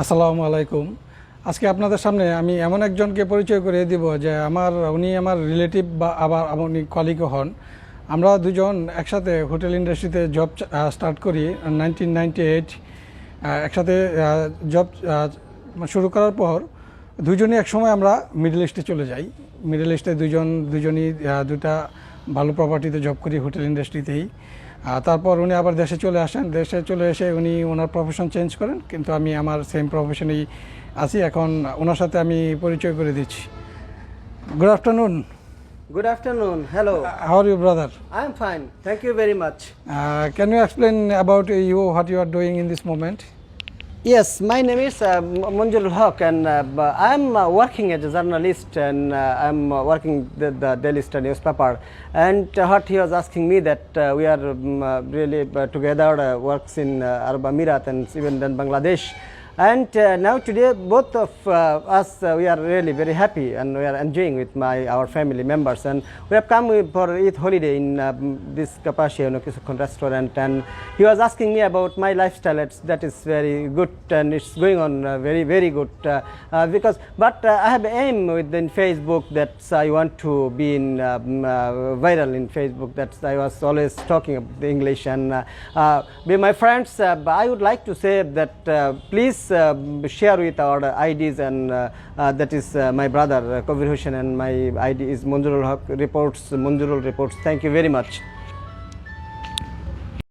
আসসালামু আলাইকুম। আজকে আপনাদের সামনে আমি এমন একজনকে পরিচয় করে দিব যে আমার, উনি আমার রিলেটিভ বা আবার উনি কলিগও হন। আমরা দুজন একসাথে হোটেল ইন্ডাস্ট্রিতে জব স্টার্ট করি, নাইনটিন একসাথে জব শুরু করার পর দুজনই একসময় আমরা মিডল ইস্টে চলে যাই। মিডল ইস্টে দুজন, দুজনই দুটা ভালো প্রপার্টিতে জব করি হোটেল ইন্ডাস্ট্রিতেই। তারপর উনি আবার দেশে চলে আসেন। দেশে চলে এসে উনি ওনার প্রফেশন চেঞ্জ করেন কিন্তু আমি আমার সেম প্রফেশনেই আছি। এখন ওনার সাথে আমি পরিচয় করে দিচ্ছি। Good afternoon good afternoon hello how are you brother I am fine thank you very much can you explain about you what you are doing in this moment Yes, my name is uh, Munjul Haq, and uh, I'm uh, working as a journalist, and uh, I'm uh, working the, the Daily Star newspaper. And uh, what he was asking me that uh, we are um, uh, really uh, together uh, works in uh, Arab Emirat and even then Bangladesh. And uh, now today, both of uh, us uh, we are really very happy, and we are enjoying with my our family members. And we have come for Eid holiday in um, this Kapashia restaurant, and he was asking me about my lifestyle. It's, that is very good, and it's going on uh, very very good. Uh, uh, because, but uh, I have aim within Facebook that I want to be in um, uh, viral in Facebook. That I was always talking about the English, and uh, uh, my friends, uh, I would like to say that uh, please uh, share with our IDs, and uh, uh, that is uh, my brother uh, and my ID is Munjurul Haq Reports. Munjurul Reports. Thank you very much.